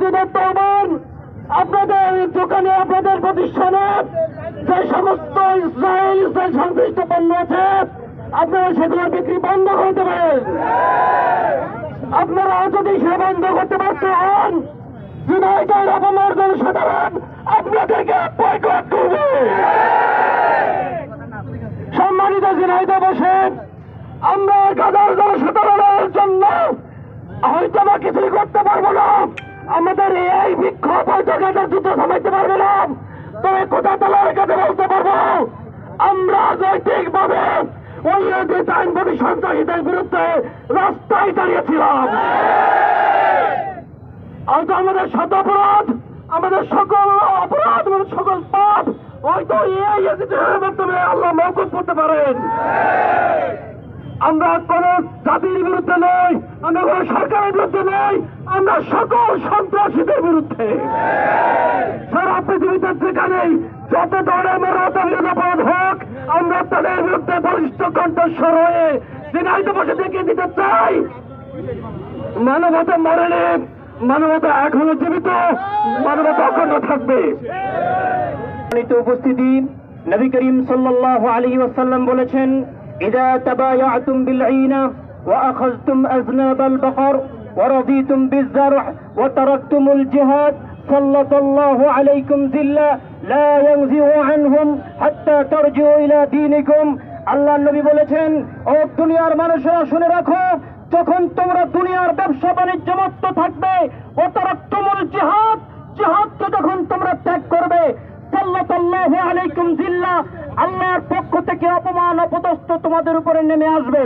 প্রতি আহ্বান আপনাদের দোকানে, আপনাদের প্রতিষ্ঠানে যে সমস্ত ইসরায়েল ইসরায়েল সংশ্লিষ্ট পণ্য আছে, আপনারা সেগুলো বিক্রি বন্ধ করে দেবেন। আপনারা যদি সে বন্ধ করতে ব্যর্থ হন জুনাইটের অপমার্জন সাধারণ আপনাদেরকে সম্মানিত জুনাইতে বসেন আমরা গাজার জনসাধারণের জন্য হয়তো বা কিছুই করতে পারব না। আমাদের এই বিক্ষোভ গাজার যুদ্ধ থামাইতে পারবে না। তবে কোথা তালার কাছে বলতে পারব? আমরা নৈতিক ভাবে ওই দেশ আইনবাদী সন্ত্রাসীদের বিরুদ্ধে রাস্তায় দাঁড়িয়েছিলাম। হয়তো আমাদের শত অপরাধ, আমাদের সকল অপরাধ, আমাদের সকল পাপ হয়তো এই মাধ্যমে আল্লাহ মৌকুব করতে পারেন। আমরা কোন জাতির বিরুদ্ধে নই, আমরা কোন সরকারের বিরুদ্ধে নই, আমরা সকল সন্ত্রাসীদের বিরুদ্ধে। সারা পৃথিবীতে যেখানেই যত ধরনের মানবতা বিরোধী অপরাধ হোক, আমরা তাদের বিরুদ্ধে বলিষ্ঠ কণ্ঠস্বর হয়ে দিনাইতে বসে দেখিয়ে দিতে চাই। মানবতা মরেনি মানবতা এখনও জীবিত, মানবতা অখণ্ড থাকবে। উপস্থিতি, নবী করিম সাল্লাল্লাহু আলাইহি ওয়াসাল্লাম বলেছেন আইনা ওয়া আখাযতুম আযনাবাল বাকর ওয়া রাদিতুম বিয-যারহ ওয়া তারাকতুমুল জিহাদ সাল্লাল্লাহু আলাইকুম জিল্লা লা ইয়ানজিউ আনহুম হাত্তা তারজিউ ইলা দীনিকুম আল্লাহ নবী বলেছেন, ও দুনিয়ার মানুষেরা, শুনে রাখো, যখন তোমরা দুনিয়ার ব্যবসা বাণিজ্য মুক্ত থাকবে, ও তারাকতুমুল জিহাদ থেকে অপমান অপদস্থ তোমাদের উপরে নেমে আসবে।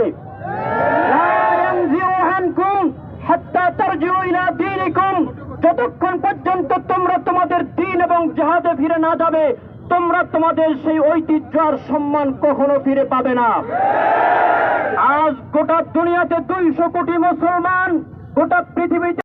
যতক্ষণ পর্যন্ত তোমরা তোমাদের দিন এবং জাহাদে ফিরে না যাবে, তোমরা তোমাদের সেই ঐতিহ্য আর সম্মান কখনো ফিরে পাবে না। আজ গোটা দুনিয়াতে দুইশো কোটি মুসলমান, গোটা পৃথিবীতে